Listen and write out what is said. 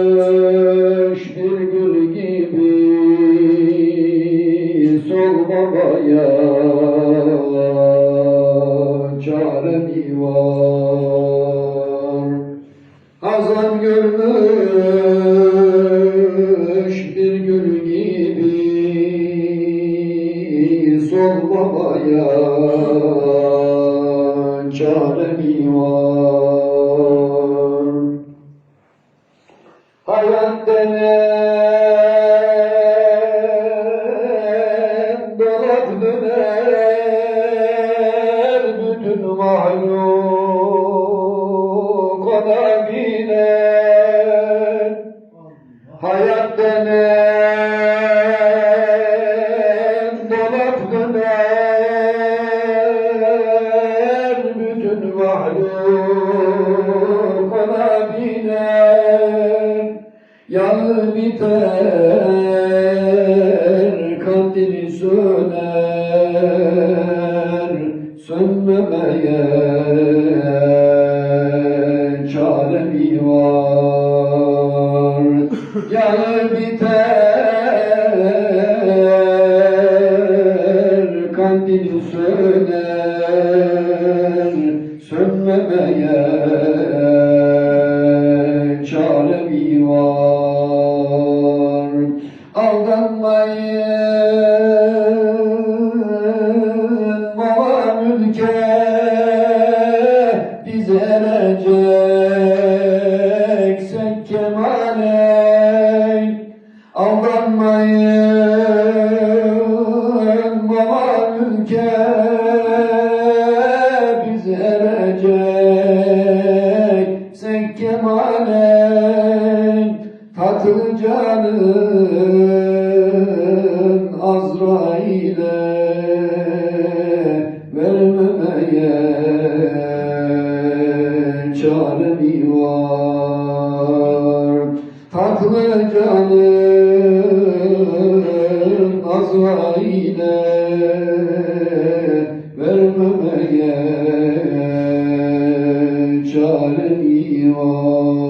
görmüş bir gül gibi solmamaya çaremi solmamaya çaremi var Hayat denen dolap döner bütün mahluk ona biner Yanı biter kandili söner Sönmemeye çare mi var. Yanı biter kandili söner Sönmemeye çare mi var kemale Aldanmayın mülke Biz ereceksek kemale Tatlı canın Azrail'e vermemeye çare mi var? canım Azrail'e vermemeye çaremi var.